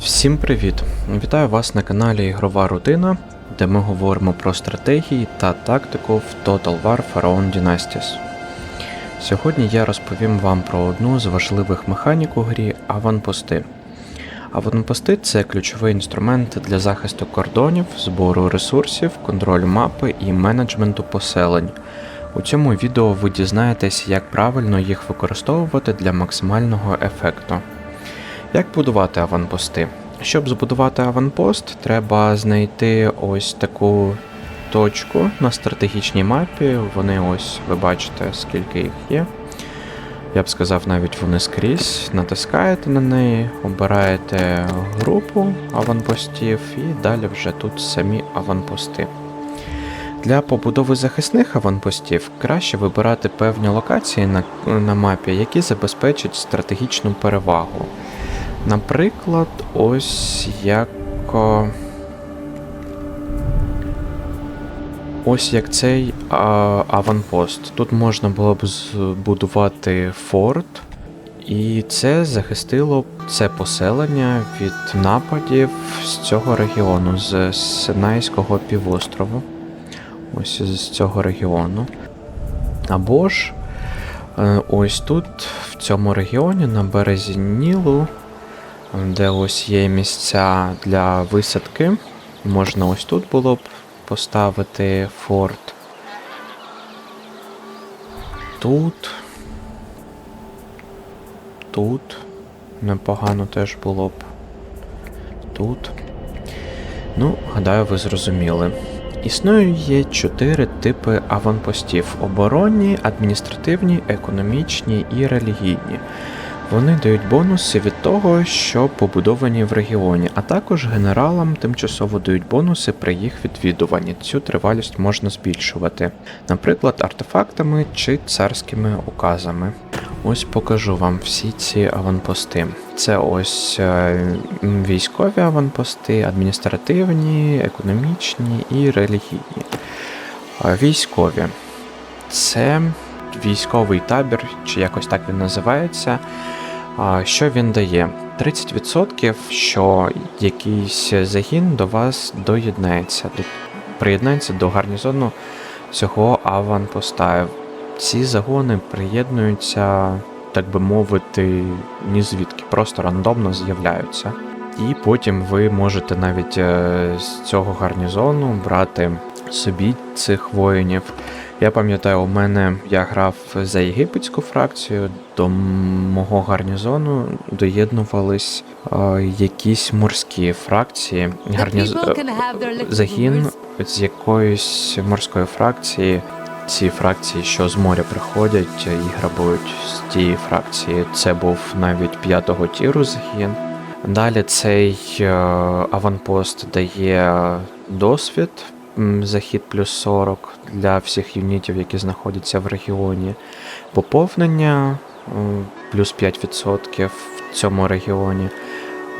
Всім привіт! Вітаю вас на каналі Ігрова Рутина, де ми говоримо про стратегії та тактику в Total War Pharaon Dynasties. Сьогодні я розповім вам про одну з важливих механік у грі аванпости. Аванпости це ключовий інструмент для захисту кордонів, збору ресурсів, контролю мапи і менеджменту поселень. У цьому відео ви дізнаєтесь, як правильно їх використовувати для максимального ефекту. Як будувати аванпости? Щоб збудувати аванпост, треба знайти ось таку точку на стратегічній мапі. Вони ось, ви бачите, скільки їх є. Я б сказав, навіть вони скрізь. Натискаєте на неї, обираєте групу аванпостів і далі вже тут самі аванпости. Для побудови захисних аванпостів краще вибирати певні локації на, на мапі, які забезпечать стратегічну перевагу. Наприклад, ось як. Ось як цей аванпост. Тут можна було б збудувати форт, і це захистило б це поселення від нападів з цього регіону, з Синайського півострову. Ось з цього регіону. Або ж е, ось тут, в цьому регіоні, на березі Нілу, де ось є місця для висадки. Можна ось тут було б поставити форт. Тут. Тут. Непогано теж було б. Тут. Ну, гадаю, ви зрозуміли. Існує чотири типи аванпостів: оборонні, адміністративні, економічні і релігійні. Вони дають бонуси від того, що побудовані в регіоні, а також генералам тимчасово дають бонуси при їх відвідуванні. Цю тривалість можна збільшувати, наприклад, артефактами чи царськими указами. Ось покажу вам всі ці аванпости. Це ось е, військові аванпости, адміністративні, економічні і релігійні. А Військові це військовий табір, чи якось так він називається. А, Що він дає? 30%, що якийсь загін до вас доєднається, до, приєднається до гарнізону цього аванпоста. Ці загони приєднуються, так би мовити, ні звідки, просто рандомно з'являються. І потім ви можете навіть е, з цього гарнізону брати собі цих воїнів. Я пам'ятаю, у мене я грав за єгипетську фракцію, до мого гарнізону доєднувались е, якісь морські фракції. Гарніз... е, Загін з якоїсь морської фракції. Ці фракції, що з моря приходять і грабують з тієї фракції. Це був навіть п'ятого тіру загін. Далі цей е, аванпост дає досвід, захід плюс 40 для всіх юнітів, які знаходяться в регіоні. Поповнення плюс 5% в цьому регіоні.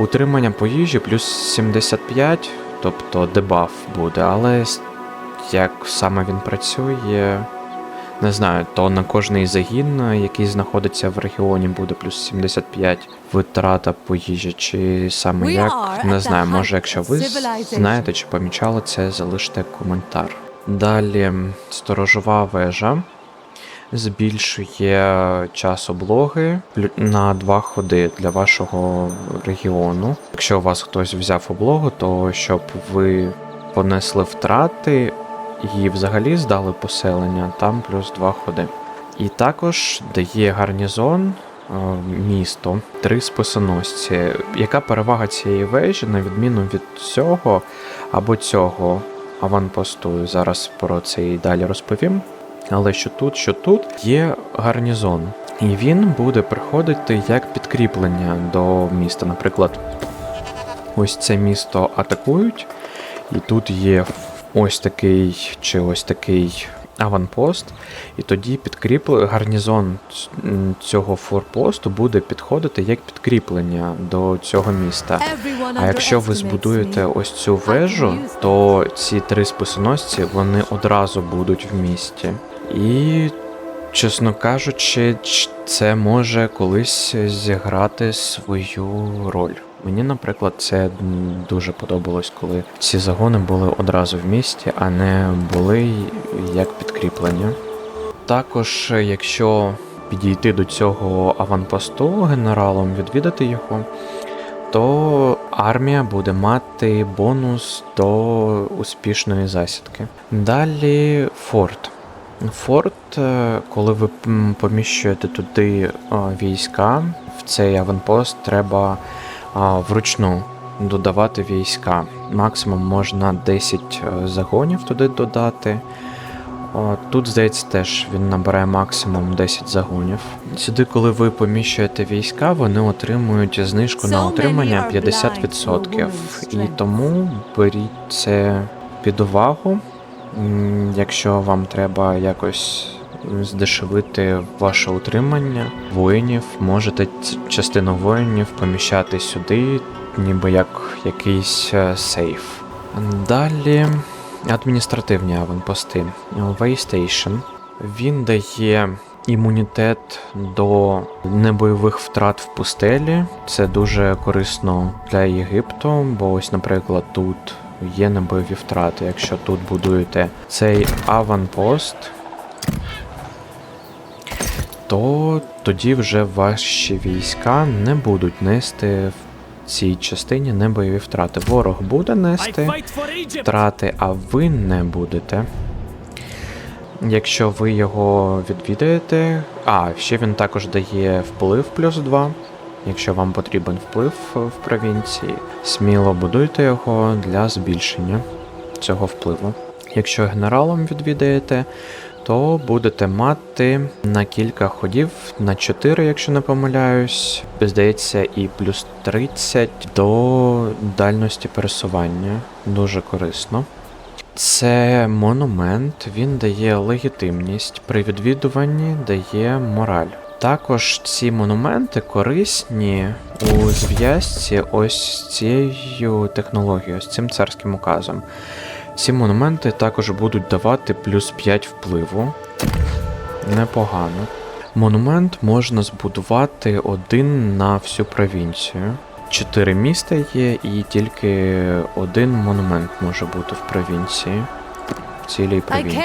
Утримання по їжі плюс 75, тобто дебаф буде, але як саме він працює, не знаю, то на кожний загін, е, який знаходиться в регіоні, буде плюс 75 витрата по їжі, чи саме як, не знаю, може, якщо ви знаєте чи помічали це, залиште коментар. Далі сторожова вежа збільшує час облоги на два ходи для вашого регіону. Якщо у вас хтось взяв облогу, то щоб ви понесли втрати і взагалі здали поселення, там плюс два ходи. І також дає гарнізон. е, Місто, три списоносці. Яка перевага цієї вежі, на відміну від цього або цього аванпосту? Зараз про це і далі розповім. Але що тут, що тут є гарнізон, і він буде приходити як підкріплення до міста. Наприклад, ось це місто атакують, і тут є ось такий чи ось такий аванпост, і тоді підкріпле гарнізон цього форпосту буде підходити як підкріплення до цього міста. А якщо ви збудуєте ось цю вежу, то ці три списоносці вони одразу будуть в місті. І Чесно кажучи, це може колись зіграти свою роль Мені, наприклад, це дуже подобалось, коли ці загони були одразу в місті, а не були як підкріплення. Також, е, якщо підійти до цього аванпосту генералом, відвідати його, то армія буде мати бонус до успішної засідки. Далі форт. Форт, е, коли ви поміщуєте туди війська, в цей аванпост треба вручну додавати війська. Максимум можна 10 е, загонів туди додати. Тут, здається, теж він набирає максимум 10 загонів. Сюди, коли ви поміщуєте війська, вони отримують знижку на утримання 50%. І тому беріть це під увагу. Якщо вам треба якось здешевити ваше утримання воїнів, можете частину воїнів поміщати сюди, ніби як якийсь е, сейф. Далі адміністративні аванпости. Waystation. Він дає імунітет до небойових втрат в пустелі. Це дуже корисно для Єгипту, бо ось, наприклад, тут є небойові втрати. Якщо тут будуєте цей аванпост, то тоді вже ваші війська не будуть нести в цій частині небойові втрати. Ворог буде нести втрати, а ви не будете. Якщо ви його відвідаєте. А, ще він також дає вплив плюс 2. Якщо вам потрібен вплив в провінції, сміло будуйте його для збільшення цього впливу. Якщо генералом відвідаєте, то будете мати на кілька ходів, на 4, якщо не помиляюсь, здається, і плюс 30 до дальності пересування. Дуже корисно. Це монумент, він дає легітимність, при відвідуванні дає мораль. Також ці монументи корисні у зв'язці ось з цією технологією, з цим царським указом. Ці монументи також будуть давати плюс 5 впливу. Непогано. Монумент можна збудувати один на всю провінцію. Чотири міста є, і тільки один монумент може бути в провінції. В цілій провінції.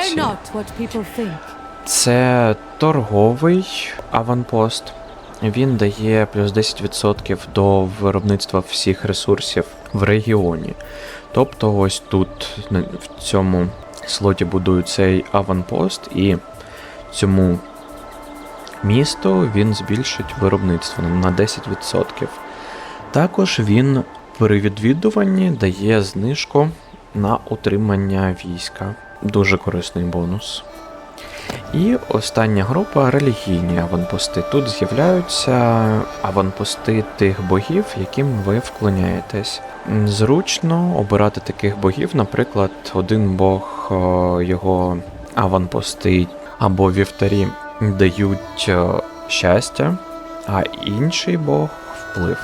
Це торговий аванпост. Він дає плюс 10% до виробництва всіх ресурсів в регіоні. Тобто, ось тут в цьому слоті будують цей аванпост, і цьому місту він збільшить виробництво на 10%. Також він при відвідуванні дає знижку на утримання війська. Дуже корисний бонус. І остання група релігійні аванпости. Тут з'являються аванпости тих богів, яким ви вклоняєтесь. Зручно обирати таких богів, наприклад, один бог його аванпости або вівтарі дають щастя, а інший бог вплив.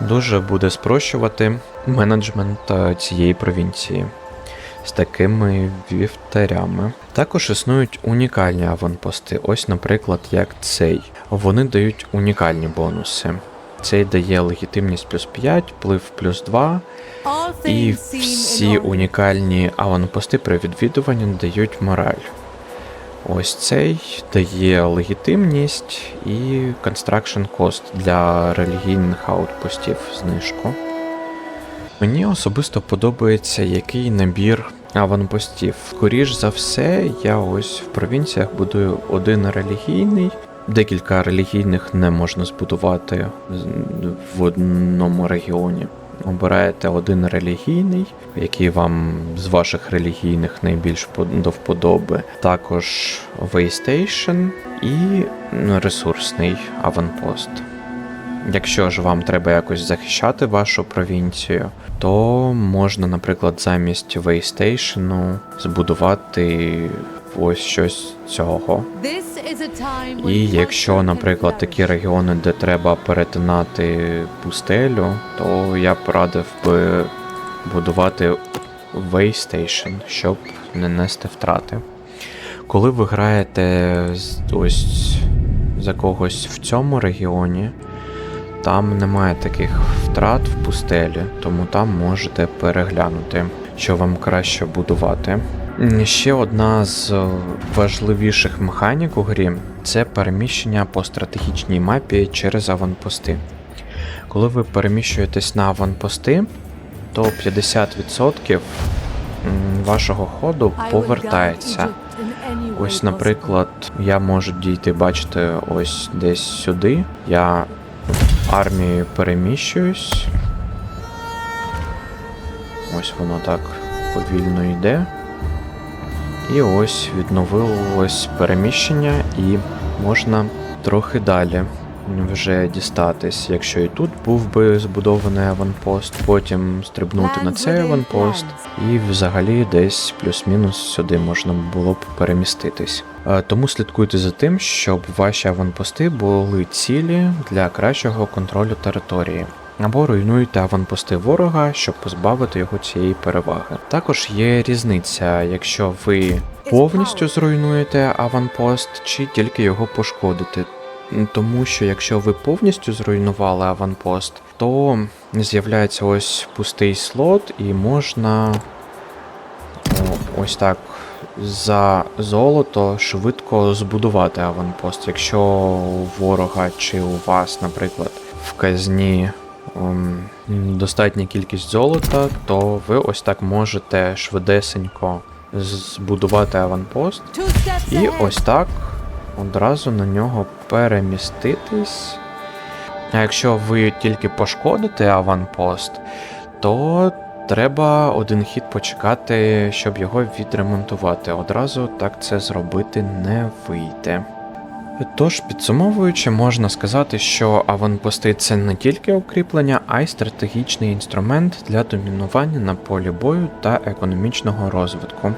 Дуже буде спрощувати менеджмент е, цієї провінції з такими вівтарями. Також існують унікальні аванпости. Ось, наприклад, як цей. Вони дають унікальні бонуси. Цей дає легітимність плюс 5, вплив плюс 2, і всі унікальні аванпости при відвідуванні дають мораль. Ось цей дає легітимність і construction cost для релігійних аутпостів знижку. Мені особисто подобається який набір аванпостів. Скоріш за все, я ось в провінціях будую один релігійний. Декілька релігійних не можна збудувати в одному регіоні. Обираєте один релігійний, який вам з ваших релігійних найбільш до вподоби. Також Waystation і ресурсний аванпост. Якщо ж вам треба якось захищати вашу провінцію, то можна, наприклад, замість Waystation збудувати ось щось цього. І якщо, наприклад, такі регіони, де треба перетинати пустелю, то я б радив би будувати Waystation, щоб не нести втрати. Коли ви граєте ось за когось в цьому регіоні, там немає таких втрат в пустелі, тому там можете переглянути, що вам краще будувати. Ще одна з е, важливіших механік у грі це переміщення по стратегічній мапі через аванпости. Коли ви переміщуєтесь на аванпости, то 50% вашого ходу повертається. Ось, наприклад, я можу дійти, бачите, ось десь сюди. Я армією переміщуюсь. Ось воно так повільно йде. І ось відновилось переміщення, і можна трохи далі вже дістатись. Якщо і тут був би збудований аванпост, потім стрибнути на цей аванпост, і взагалі десь плюс-мінус сюди можна було б переміститись. Е, Тому слідкуйте за тим, щоб ваші аванпости були цілі для кращого контролю території. Або руйнуйте аванпости ворога, щоб позбавити його цієї переваги. Також є різниця, якщо ви повністю зруйнуєте аванпост, чи тільки його пошкодите. Тому що якщо ви повністю зруйнували аванпост, то з'являється ось пустий слот, і можна ось так за золото швидко збудувати аванпост. Якщо у ворога чи у вас, наприклад, в казні ем, достатня кількість золота, то ви ось так можете швидесенько збудувати аванпост. І ось так одразу на нього переміститись. А якщо ви тільки пошкодите аванпост, то треба один хід почекати, щоб його відремонтувати. Одразу так це зробити не вийде. Тож, підсумовуючи, можна сказати, що аванпости це не тільки укріплення, а й стратегічний інструмент для домінування на полі бою та економічного розвитку.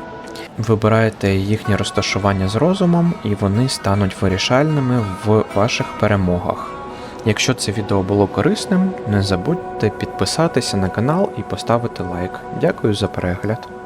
Вибираєте їхнє розташування з розумом, і вони стануть вирішальними в ваших перемогах. Якщо це відео було корисним, не забудьте підписатися на канал і поставити лайк. Дякую за перегляд.